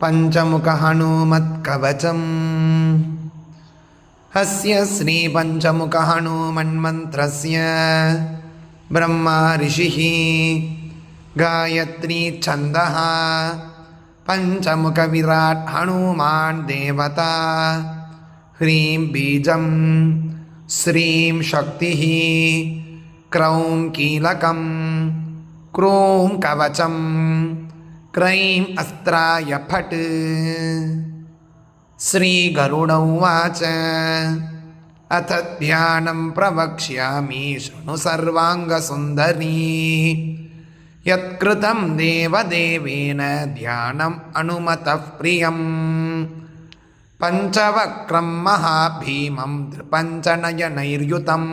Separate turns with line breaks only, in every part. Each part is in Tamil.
पञ्चमुखहनुमत्कवचम् अस्य श्रीपञ्चमुखहनुमन्मन्त्रस्य ब्रह्मा ऋषिः गायत्री छन्दः पञ्चमुखविराट् हनुमान् देवता। ह्रीं बीजं श्रीं शक्तिः क्रौं कीलकम् क्रों कवचं क्रैं अस्त्राय फट् श्रीगरुड उवाच अथ ध्यानं प्रवक्ष्यामि शृणु सर्वाङ्गसुन्दरी यत्कृतं देवदेवेन ध्यानम् अनुमतः प्रियम् पञ्चवक्त्रं महाभीमं त्रिपञ्चनयनैर्युतम्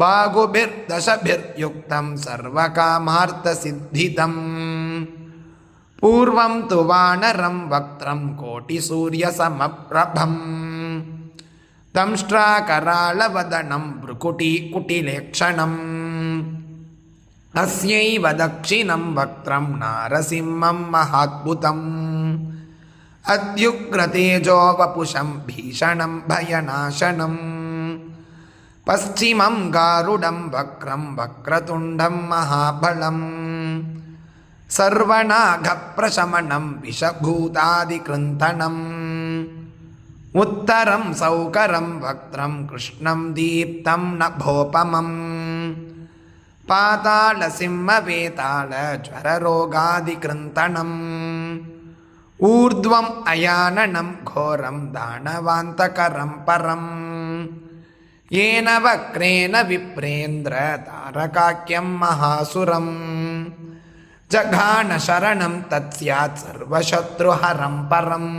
बाहुभिर्दशभिर्युक्तं सर्वकामार्थसिद्धिदम् पूर्वं तु वानरं वक्त्रं कोटिसूर्यसमप्रभम् दंष्ट्राकराळवदनं भ्रुकुटिकुटिलेक्षणम् अस्यैव दक्षिणं वक्त्रं नारसिंहं महाद्भुतम् अद्युग्रतेजो वपुषं भीषणं भयनाशनम् பச்சிமம் காருடம் வக்ரம் வக்ரதுண்டம் மகாபலம் சர்வணாகப்பிரசமணம் விஷபூதாதிகிருந்தனம் உத்தரம் சௌகரம் வக்ரம் கிருஷ்ணம் தீப்தம் நபோபமம் பாதாள சிம்ம வேதாள ஜரரோகாதிகிருந்தனம் ஊர்துவம் அயானனம் கோரம் தானவாந்தகரம் பரம் येन वक्रेण विप्रेन्द्र तारकाख्यं महासुरम् जघानशरणं तत्स्यात् सर्वशत्रुहरं परम्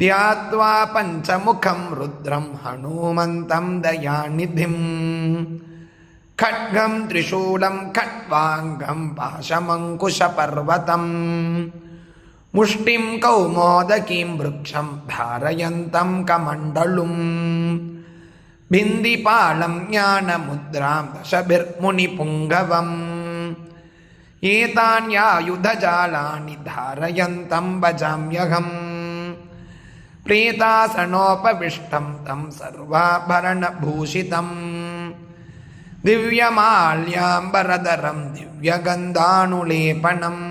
ध्यात्वा पञ्चमुखं रुद्रं हनूमन्तं दयानिधिम् खड्गं त्रिशूलं खट्वाङ्गं पाशमङ्कुशपर्वतम् मुष्टिं कौमोदकीं वृक्षं धारयन्तं कमण्डलुम् பிந்திபாலம் ஞான முத்ராம் தசபிர்முனி புங்கவம். ஏதான்யாயுதஜாலானி தாரயந்தம் பஜாம்யகம் பிரேதாசனோபவிஷ்டம் தம் சர்வாபரணபூஷிதம். திவ்யமால்யாம்பரதரம் திவ்யகந்தானுலேபனம்.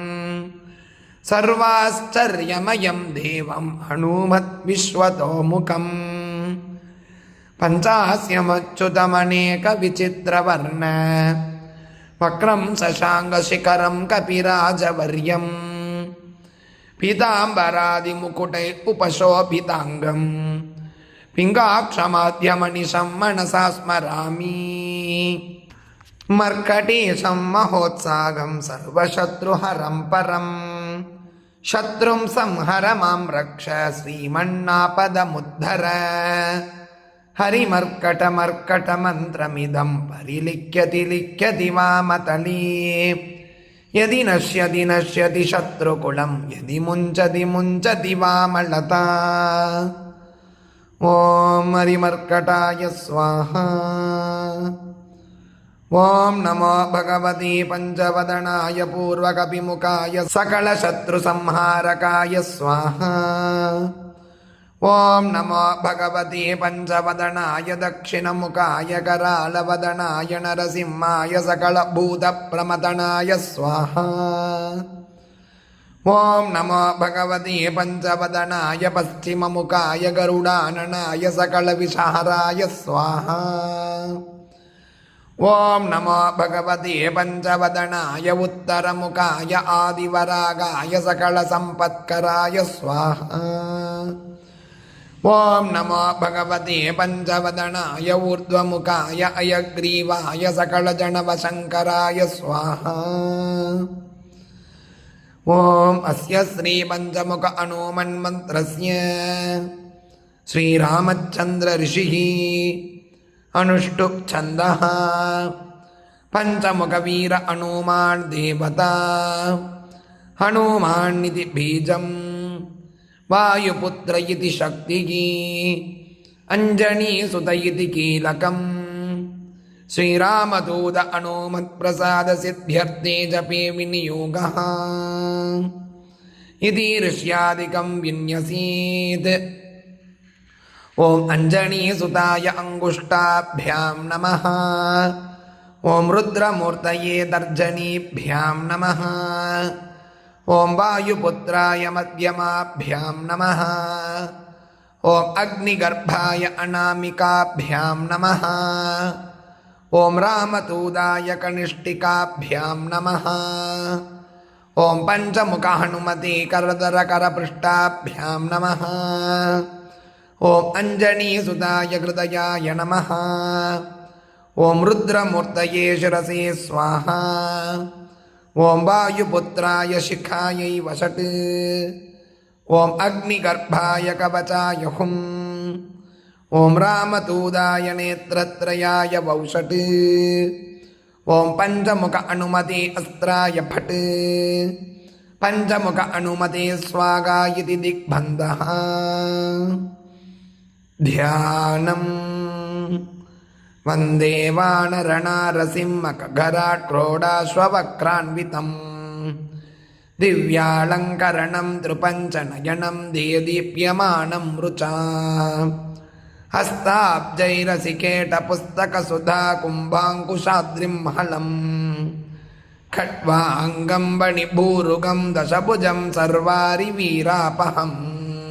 சர்வாச்சரியமயம் தேவம் அனுமத் விஸ்வதோமுகம். पञ्चास्यमच्युतमनेकविचित्रवर्ण वक्रं शशाङ्गशिखरं कपिराजवर्यम् पीताम्बरादिमुकुटै उपशोभिताङ्गम् पिङ्गाक्षमाध्यमनिशं मनसा स्मरामि मर्कटेशं महोत्सागं सर्वशत्रुहरं परम् शत्रुं संहर मां रक्ष श्रीमन्नापदमुद्धर हरिमर्कटमर्कटमन्त्रमिदं परिलिख्यति लिख्यति वामतली यदि नश्यति नश्यति शत्रुकुलं यदि मुञ्चति मुञ्चति वामलता ॐ हरिमर्कटाय स्वाहा ॐ नमो भगवते पञ्चवदनाय पूर्वकपिमुखाय सकलशत्रुसंहारकाय स्वाहा ॐ नमो भगवते पञ्चवदनाय दक्षिणमुखाय करालवदनाय नरसिंहाय सकलभूतप्रमदनाय स्वाहा ॐ नमो भगवते पञ्चवदनाय पश्चिममुखाय गरुडाननाय सकलविषहराय स्वाहा ॐ नमो भगवते पञ्चवदनाय उत्तरमुखाय आदिवरागाय सकलसम्पत्कराय स्वाहा ॐ नमो भगवते पञ्चवदनाय ऊर्ध्वमुखाय अयग्रीवाय सकलजनवशङ्कराय स्वाहा ॐ अस्य श्रीपञ्चमुख अणुमन्मन्त्रस्य श्रीरामचन्द्रऋषिः अनुष्टुप् छन्दः पञ्चमुखवीर हनुमान् देवता हनुमान्निति बीजम् वायुपुत्र इति शक्तिः अञ्जनीसुत इति कीलकम् श्रीरामदूत अनुमत्प्रसादसिद्ध्यर्थे जपे विनियोगः इति ऋष्यादिकं विन्यसीत् ॐ अञ्जनीसुताय अङ्गुष्टाभ्यां नमः ॐ रुद्रमूर्तये तर्जनीभ्यां नमः ॐ वायुपुत्राय मध्यमाभ्यां नमः। ॐ अग्निगर्भाय अनामिकाभ्यां नमः। ॐ रामतूदाय कनिष्ठिकाभ्यां नमः। ॐ पञ्चमुख हनुमते करदरकरपृष्ठाभ्यां नमः। ॐ अञ्जनीसुताय हृदयाय नमः। ॐ रुद्रमूर्तये शिरसे स्वाहा ஓம் வாயுபுத்திராய சிக்காயை வசட்டு. ஓம் அக்னி கர்ப்பாய கவச்சாய ஹும் ஓம் ராமதூதாய நேத்திரத்ரயாய வௌஷட்டு ஓம் பஞ்சமுக அனுமதி அஸ்திராய பட் பஞ்சமுக அனுமதி ஸ்வாகாயிதி திக்பந்தா தியானம். वन्दे वानरणारसिंहकघराट्रोडाश्ववक्रान्वितम् दिव्यालङ्करणं त्रिपञ्चनयनं देदीप्यमानं रुचा हस्ताब्जैरसिकेटपुस्तकसुधा कुम्भाङ्कुशाद्रिं हलम् खट्वाङ्गं बणिभूरुगं दशभुजं सर्वारि वीरापहम्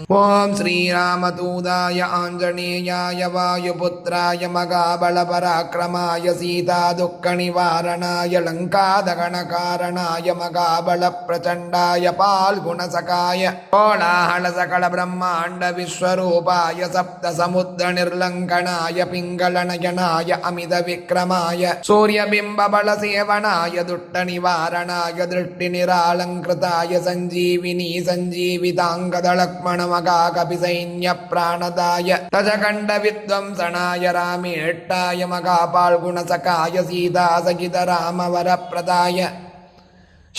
ॐ श्रीरामदूताय आञ्जनेयाय वायुपुत्राय मगाबलपराक्रमाय सीतादुःखनिवारणाय लङ्कादगणकारणाय मगाबलप्रचण्डाय पाल्गुणसकाय कोलाहलसकलब्रह्माण्डविश्वरूपाय सप्तसमुद्रनिर्लङ्कणाय पिङ्गलनयनाय अमितविक्रमाय सूर्यबिम्बबलसेवनाय दुष्टनिवारणाय दृष्टिनिरालङ्कृताय सञ्जीविनी सञ्जीविताङ्गदलक्ष्मणमगाकपिसैन्यप्राणदाय तजकण्डविध्वंसणाय रामेष्टाय मगापाल्गुणसकाय सीतासहितरामवरप्रदाय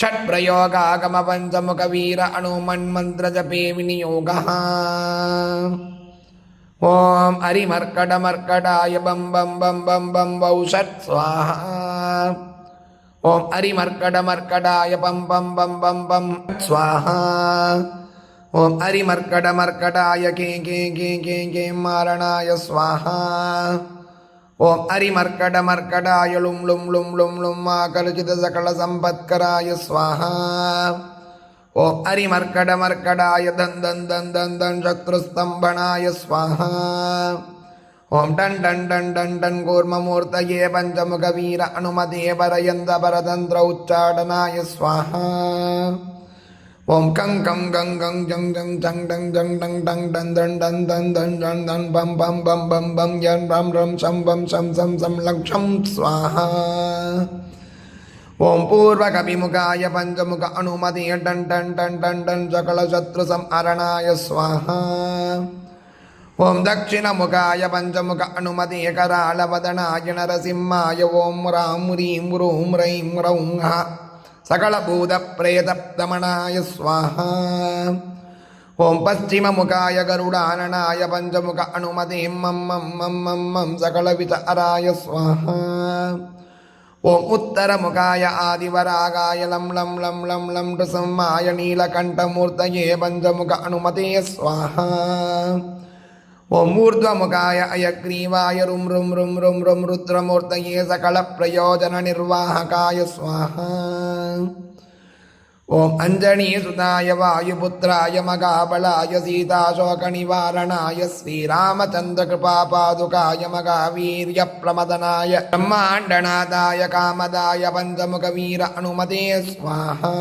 षट्प्रयोगागमपञ्चमुखवीर अणुमन्मन्त्रजपे विनियोगः ॐ हरिमर्कटमर्कटाय बं बं बं बं बं वौ षट् स्वाहा ॐ हरिमर्कटमर्कटाय बं बं बं बं बं स्वाहा ஓம் அரிமர்கட மர்கடாய கே கே கே கே கே மாரணாய ஸ்வாஹா. ஓம் அரிமர்கட மர்கடாய லும் லும் லும் லும் லும் மா கலுஜித சகல சம்பத்கராய ஸ்வாஹா. ஓம் அரிமர்கட மர்கடாய தன் தன் தன் தன் தன் சத்ருஸ்தம்பனாய ஸ்வாஹா. ஓம் டன் டன் டன் டன் டன் கூர்மமூர்த்தயே பஞ்சமுக வீர அனுமதே பரயந்த பரதந்திர உச்சாடனாய ஸ்வாஹா. ஓம் கங் கம் கங் கங் ஜங் ஜங் ஜங் டங் ஜங் டங் டங் டன் தன் டன் தன் தன் ஜன் தன் பம் பம் பம் பம் பம் யன் ரம் ரம் சம் பம் சம் சம் சம் லக்ஷம் ஸ்வாஹா ஓம் பூர்வகபிமுகாய பஞ்சமுக அனுமதி டன் டன் டன் டன் டன் சகலசத்ரு சம்ஹரணாய ஸ்வாஹா ஓம் தட்சிணமுகாய பஞ்சமுக அனுமதிய கராளவதனாய நரசிம்மாய ஓம் ராம் ரீம் ரூம் ரைம் ரௌம் ஹா सकलभूतप्रेतप्तमणाय स्वाहा ॐ पश्चिममुखाय गरुडाननाय पञ्चमुख अनुमतिं मं मं मं मं मं सकलविचाराय स्वाहा ॐ उत्तरमुखाय आदिवरागाय लं लं लं लं लं नृसिंहाय नीलकण्ठमूर्तये पञ्चमुख अनुमते स्वाहा ஓம் ஊர்துவமுகாய அயக்ரீவாய ரும் ரும் ரும் ரும் ரும் ருத்ரமூர்த்தயே சகல பிரயோஜன நிர்வாககாய ஸ்வாஹா ஓம் அஞ்சனி சுதாய வாயுபுத்திராய மகாபலாய சீதாசோகநிவாரணாய ஸ்ரீராமச்சந்திர கிருபா பாதுகாய மகாவீரிய பிரமதனாய பிரம்மாண்டநாதாய காமதாய பஞ்சமுக வீர அனுமதே ஸ்வாஹா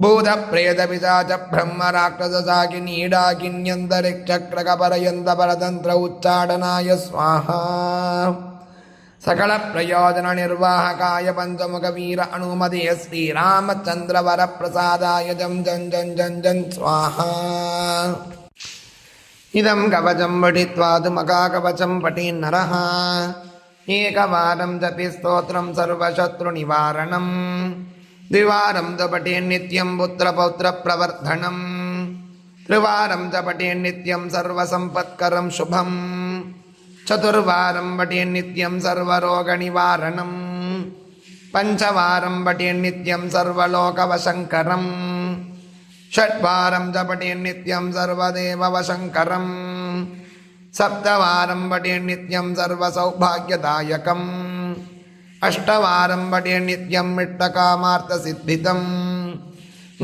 ಭೂತ ಪ್ರೇತ ಪಿಶಾಚ ಬ್ರಹ್ಮ ರಾಕ್ಷಸಾಕಿ ನೀಡಾಕಿನ್ಯಂತರಿಕ್ಷಕ್ರಕಪರಯಂತ ಪರತಂತ್ರ ಉಚ್ಚಾಟನಾಯ ಸ್ವಾಹ ಸಕಲ ಪ್ರಯೋಜನ ನಿರ್ವಾಹಕಾಯ ಪಂಚಮುಖ ವೀರ ಅನುಮದೆಯ ಶ್ರೀರಾಮಚಂದ್ರ ವರ ಪ್ರಸಾದಾಯ ಜಂ ಜಂ ಜಂ ಜಂ ಜಂ ಸ್ವಾಹ ಇದಂ ಕವಚಂ ಪಠಿತ್ವಾ ತು ಮಕಾಕವಚಂ ಪಠೀನ್ ನರಃ ಏಕವಾರಂ ಜಪಿ ಸ್ತೋತ್ರಂ ಸರ್ವಶತ್ರು ನಿವಾರಣಂ द्विवारं च पठेन्नित्यं पुत्रपौत्रप्रवर्धनम् त्रिवारं च पठेन्नित्यं सर्वसम्पत्करं शुभम् चतुर्वारं पठेन् नित्यं सर्वरोगनिवारणम् पञ्चवारं पठेन् नित्यं सर्वलोकवशङ्करम् षट्वारं च पठेन् नित्यं सर्वदेववशङ्करम् सप्तवारं पठेन् नित्यं सर्वसौभाग्यदायकम् अष्टवारं वटे नित्यम् इष्टकामार्थसिद्धितं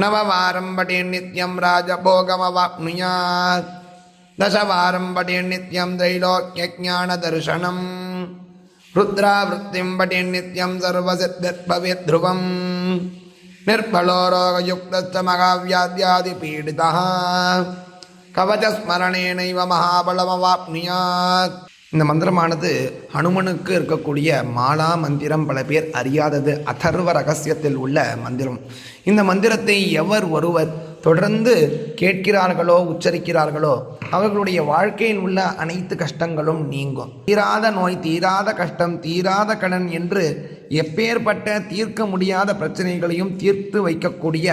नववारं वटे नित्यं राजभोगमवाप्नुयात् दशवारं वटे नित्यं त्रैलोक्यज्ञानदर्शनं रुद्रावृत्तिं वटे नित्यं सर्वसिद्धिर्भवेत् ध्रुवं निर्बलो रोगयुक्तश्च महाव्याद्यादिपीडितः कवचस्मरणेनैव महाबलमवाप्नुयात् இந்த மந்திரமானது ஹனுமனுக்கு இருக்கக்கூடிய மாலா மந்திரம் பல பேர் அறியாதது அதர்வ ரகசியத்தில் உள்ள மந்திரம். இந்த மந்திரத்தை எவர் ஒருவர் தொடர்ந்து கேட்கிறார்களோ உச்சரிக்கிறார்களோ அவர்களுடைய வாழ்க்கையில் உள்ள அனைத்து கஷ்டங்களும் நீங்கும். தீராத நோய் தீராத கஷ்டம் தீராத கடன் என்று எப்பேற்பட்ட தீர்க்க முடியாத பிரச்சனைகளையும் தீர்த்து வைக்கக்கூடிய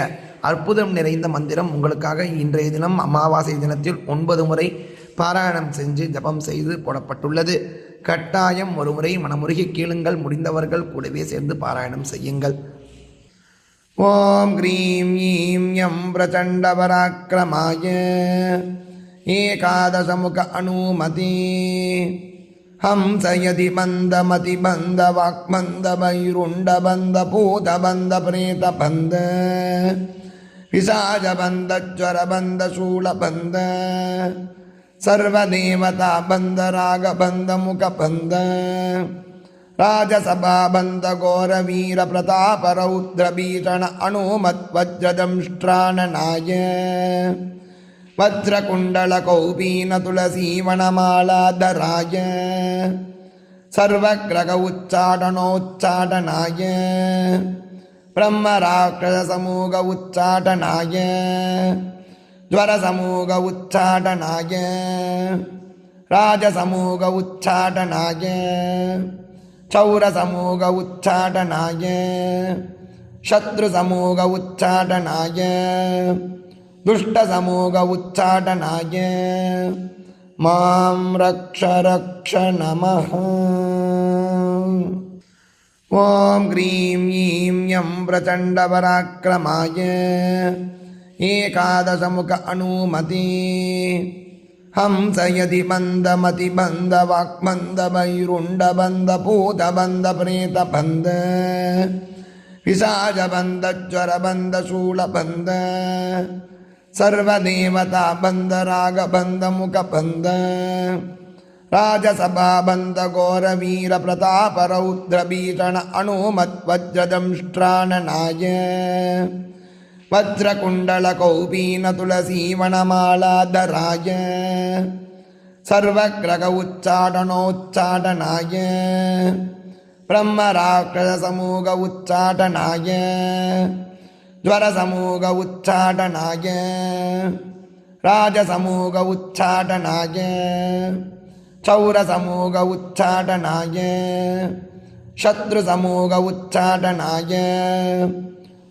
அற்புதம் நிறைந்த மந்திரம் உங்களுக்காக இன்றைய தினம் அமாவாசை தினத்தில் ஒன்பது முறை பாராயணம் செஞ்சு ஜபம் செய்து போடப்பட்டுள்ளது. கட்டாயம் ஒருமுறை மனமுருகி கேளுங்கள். முடிந்தவர்கள் கூடவே சேர்ந்து பாராயணம் செய்யுங்கள். ஓம் க்ரீம் ஈம் யம் பிரச்சண்ட பராக்கிரமாய ஏகாதசமுக அனுமதி. ஹம்சயதி பந்த மதி பந்த வாக்மந்த பைருண்ட பந்த பூத பந்த பிரேத பந்த விசாஜ பந்த ஜர பந்த சூழ பந்த सर्वदेवता बन्दरागबन्धमुखबन्ध राजसभाबन्धघोरवीरप्रतापरौद्रभीषण अणुमत्वज्रदंष्ट्राणनाय वज्रकुण्डलकौपीनतुलसीवनमालाधराय सर्वग्रह उच्चाटनोच्चाटनाय ब्रह्मराक्षसमूग उच्चाटनाय ज्वरसमूग उच्चाटनाय राजसमूग उच्चाटनाय चौरसमूग उच्चाटनाय शत्रुसमूग उच्चाटनाय दुष्टसमूग उच्चाटनाय मां रक्ष रक्ष नमः ॐ ह्रीं ईं यं प्रचण्डपराक्रमाय एकादशमुख अनुमति हंसयति मन्दमतिबन्धवाक्मन्दभैरुण्डबन्धभूतबन्धप्रेतबन्ध विशाजबन्धज्वरबन्धशूलबन्ध सर्वदेवताबन्धरागबन्धमुखबन्ध राजसभाबन्धघोरवीरप्रतापरौद्रभीषण अणुमद्वज्रदंष्ट्राणनाय वज्रकुण्डलकौपीनतुलसीवनमालाधराय सर्वग्रह उच्चाटनोच्चाटनाय ब्रह्मराक्षसमूग उच्चाटनाय ज्वरसमूग उच्चाटनाय राजसमूग उच्चाटनाय चौरसमूग उच्चाटनाय शत्रुसमूग उच्चाटनाय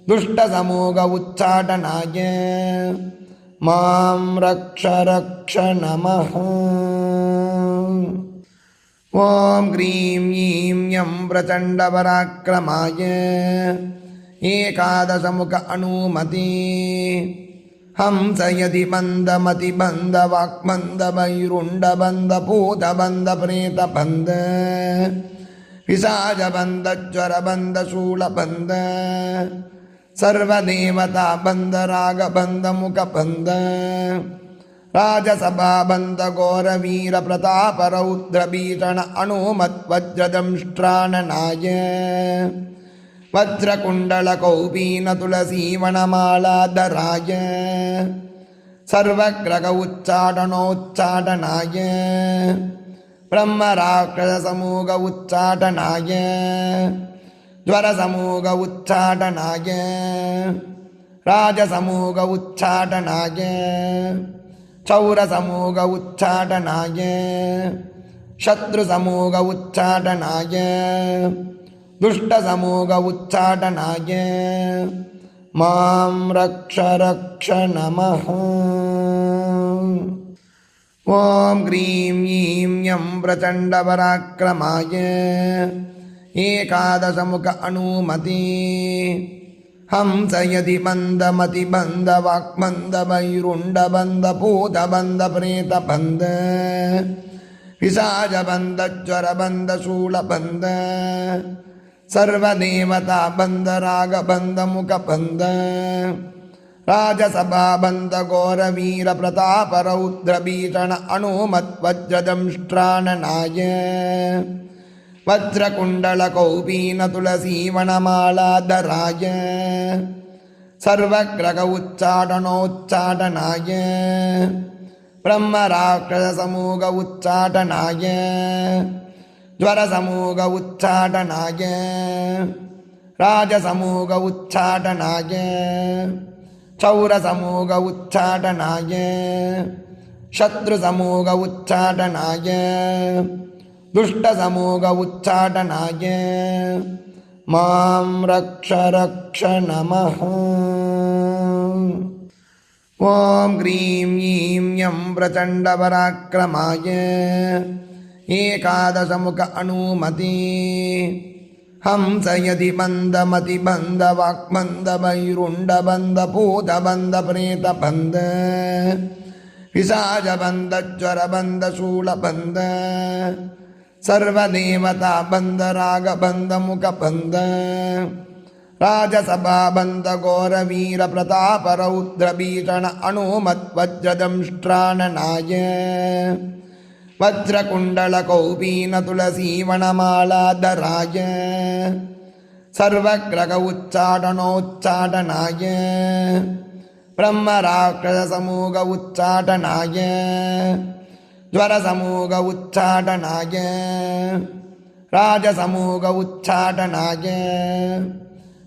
दुष्टसमूग उच्चाटनाय मां रक्ष रक्ष नमः ॐ ह्रीं ईं यं प्रचण्डपराक्रमाय एकादशमुख अनुमति हंसयति ಸರ್ವದೇವತಾ ಬಂದ ರಾಗ ಬಂದ ಮುಖ ಬಂದ ರಾಜಸಭಾ ಬಂದ ಘೋರವೀರ ಪ್ರತಾಪ ರೌದ್ರಭೀಷಣ ಅಣುಮತ್ ವಜ್ರದಂಷ್ಟ್ರಾಣನಾಯ ವಜ್ರಕುಂಡಳ ಕೌಪೀನ ತುಳಸೀವಣಮಾಲಾಧರಾಯ ಸರ್ವಗ್ರಹ ಉಚ್ಚಾಟನೋಚ್ಚಾಟನಾಯ ಬ್ರಹ್ಮರಾಕ್ಷಸ ಸಮೂಗ ಉಚ್ಚಾಟನಾಯ ज्वरसमूग उच्चाटनाय राजसमूग उच्चाटनाय चौरसमूग उच्चाटनाय शत्रुसमूग उच्चाटनाय दुष्टसमूग उच्चाटनाय मां रक्ष रक्ष नमः ॐ ह्रीं ईं यं प्रचण्डपराक्रमाय एकादशमुख अनुमति हंस यदि मन्दमतिबन्धवाक्मन्दवैरुण्डबन्धभूतबन्धप्रेतबन्ध पिशाचबन्धज्वरबन्धशूलबन्ध सर्वदेवताबन्धरागबन्धमुखबन्ध राजसभाबन्धघोरवीरप्रतापरौद्रभीषण अणुमद्वज्रदंष्ट्राणनाय वज्रकुण्डलकौपीनतुलसीवनमालाधराय सर्वग्रह उच्चाटनोच्चाटनाय ब्रह्मराक्षसमूह उच्चाटनाय ज्वरसमूह उच्चाटनाय राजसमूह उच्चाटनाय चौरसमूह उच्चाटनाय शत्रुसमूह उच्चाटनाय दुष्टसमूह उच्चाटनाय मां रक्ष रक्ष नमः ॐ ह्रीं ईं यं प्रचण्डपराक्रमाय एकादशमुख अनुमति ಸರ್ವದೇವತಾ ಬಂದ ರಾಗ ಬಂದ ಮುಖ ಬಂದ ರಾಜಸಭಾ ಬಂದ ಘೋರವೀರ ಪ್ರತಾಪ ರೌದ್ರಭೀಷಣ ಅಣುಮತ್ವಜ್ರದಂಷ್ಟ್ರಾಣನಾಯ ವಜ್ರಕುಂಡಳ ಕೌಪೀನ ತುಳಸೀವಣಮಾಲಾದರಾಯ ಸರ್ವಗ್ರಹ ಉಚ್ಚಾಟನೋಚ್ಚಾಟನಾಯ ಬ್ರಹ್ಮರಾಕ್ಷಸ ಸಮೂಗ ಉಚ್ಚಾಟನಾಯ ज्वरसमूह उच्चाटनाय राजसमूह उच्चाटनाय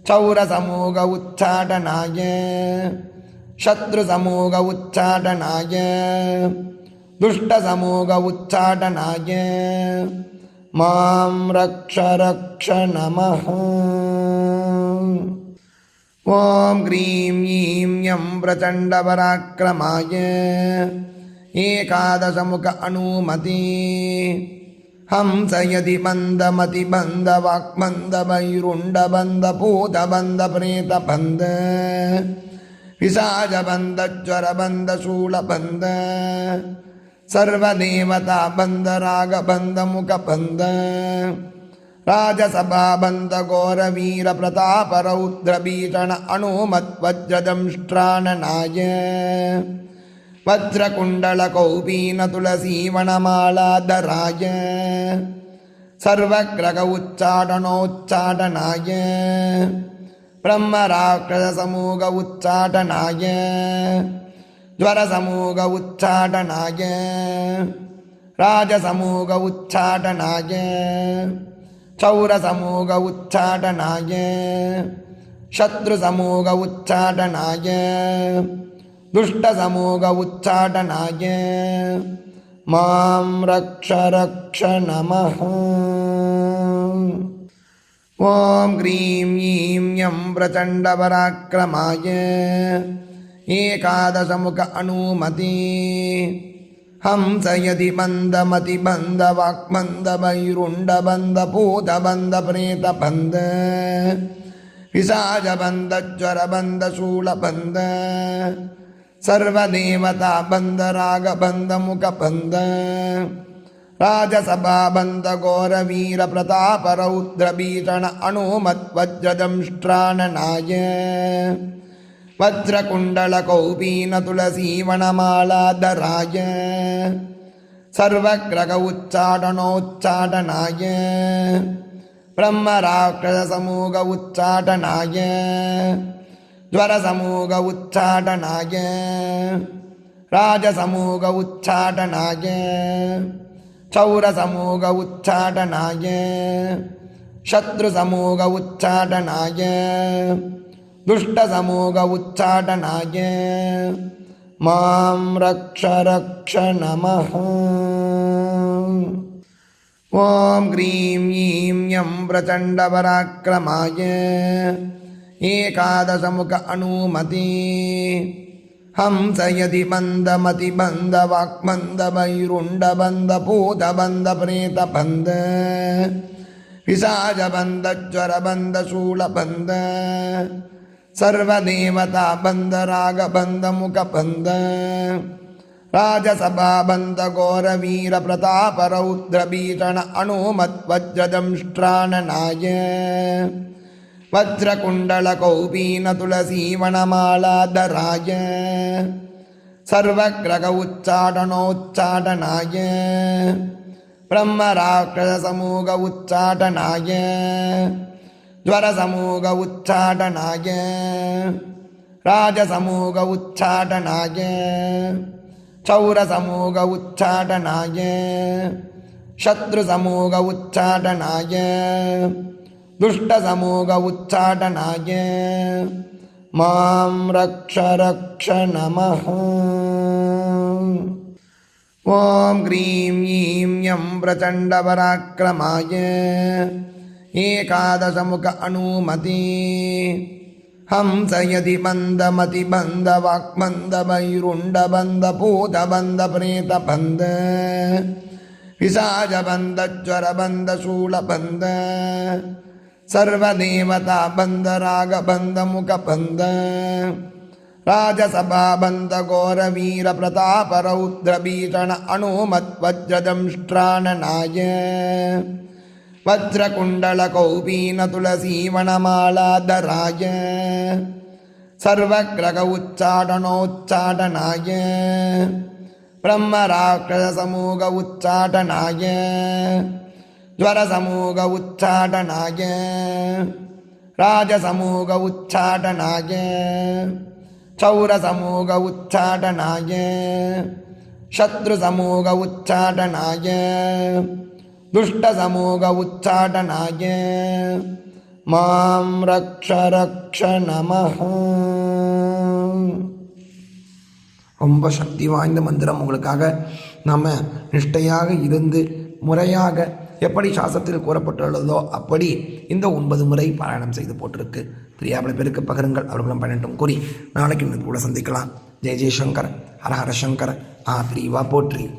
चौरसमूह उच्चाटनाय शत्रुसमूह उच्चाटनाय दुष्टसमूह उच्चाटनाय मां रक्ष रक्ष नमः ॐ ह्रीं ईं यं प्रचण्डपराक्रमाय एकादशमुख अनुमति हंस यदि मन्दमतिबन्धवाक्मन्दवैरुण्डबन्धभूतबन्धप्रेतबन्ध पिशाचबन्धज्वरबन्धशूलबन्ध सर्वदेवताबन्धरागबन्धमुखबन्ध राजसभाबन्धघोरवीरप्रतापरौद्रभीषण अणुमद्वज्रदंष्ट्राणनाय वज्रकुण्डलकौपीनतुलसीवनमालाधराय सर्वग्रह उच्चाटनोच्चाटनाय ब्रह्मराक्षसमूह उच्चाटनाय ज्वरसमूह उच्चाटनाय राजसमूह उच्चाटनाय चौरसमूह उच्चाटनाय शत्रुसमूह उच्चाटनाय दुष्टसमूह उच्चाटनाय मां रक्ष रक्ष नमः ॐ ह्रीं ईं यं प्रचण्डपराक्रमाय एकादशमुख अनुमति हंस यदि मन्दमतिबन्धवाक्मन्दवैरुण्डबन्धभूतबन्धप्रेतबन्ध पिशाचबन्धज्वरबन्धशूलबन्ध सर्वदेवताबन्धरागबन्धमुखबन्ध राजसभाबन्धघोरवीरप्रतापरौद्रभीषण अणुमद्वज्रदंष्ट्राणनाय वज्रकुण्डलकौपीनतुलसीवनमालाधराय सर्वग्रह उच्चाटनोच्चाटनाय ब्रह्मराक्षसमूह उच्चाटनाय ज्वरसमूह उच्चाटनाय राजसमूह उच्चाटनाय चौरसमूह उच्चाटनाय शत्रुसमूह उच्चाटनाय दुष्टसमूह उच्चाटनाय मां रक्ष रक्ष नमः ॐ ह्रीं ईं यं प्रचण्डपराक्रमाय एकादशमुख अनुमति हंसयति बन्धमतिबन्ध वाक्बन्ध वैरुण्डबन्ध पूतबन्ध प्रेतबन्ध विशाजबन्ध ज्वरबन्ध शूलबन्ध सर्वदेवताबन्ध रागबन्ध मुखबन्ध राजसभाबन्ध घोरवीरप्रताप रौद्रभीषण अणुमद्वज्रदंष्ट्राणनाय वज्रकुण्डलकौपीनतुलसीवनमालाधराय सर्वग्रह उच्चाटनोच्चाटनाय ब्रह्मराक्षसमूह उच्चाटनाय ज्वरसमूह उच्चाटनाय राजसमूह उच्चाटनाय चौरसमूह उच्चाटनाय शत्रुसमूह उच्चाटनाय दुष्टसमूह उच्चाटनाय मां रक्ष रक्ष नमः ॐ ह्रीं ईं यं प्रचण्डपराक्रमाय एकादशमुख अनुमति हंसयति बन्धमतिबन्ध वाक्बन्ध वैरुण्डबन्ध पूतबन्ध प्रेतबन्ध विशाजबन्ध ज्वरबन्ध शूलबन्ध सर्वदेवताबन्ध रागबन्ध मुखबन्ध राजसभाबन्ध घोरवीरप्रताप रौद्रभीषण अणुमद्वज्रदंष्ट्राणनाय वज्रकुण्डलकौपीनतुलसीवनमालाधराय सर्वग्रह उच्चाटनोच्चाटनाय ब्रह्मराक्षसमूह उच्चाटनाय ज्वरसमूह उच्चाटनाय राजसमूह उच्चाटनाय चौरसमूह उच्चाटनाय शत्रुसमूह उच्चाटनाय दुष्टसमूह उच्चाटनाय मां रक्ष रक्ष நமः ரொம்ப சக்தி வாய்ந்த மந்திரம் உங்களுக்காக நம்ம நிஷ்டையாக இருந்து முறையாக எப்படி சாஸ்திரத்தில் கூறப்பட்டுள்ளதோ அப்படி இந்த ஒன்பது முறை பாராயணம் செய்து போட்டிருக்கு. பிரியாபல பேருக்கு பகிருங்கள். அவர்களும் பயனட்டும் கூறி நாளைக்கு இன்னும் கூட சந்திக்கலாம். ஜெய ஜெய்சங்கர் ஹர ஹர சங்கர் ஆ பிரிவா போற்றி.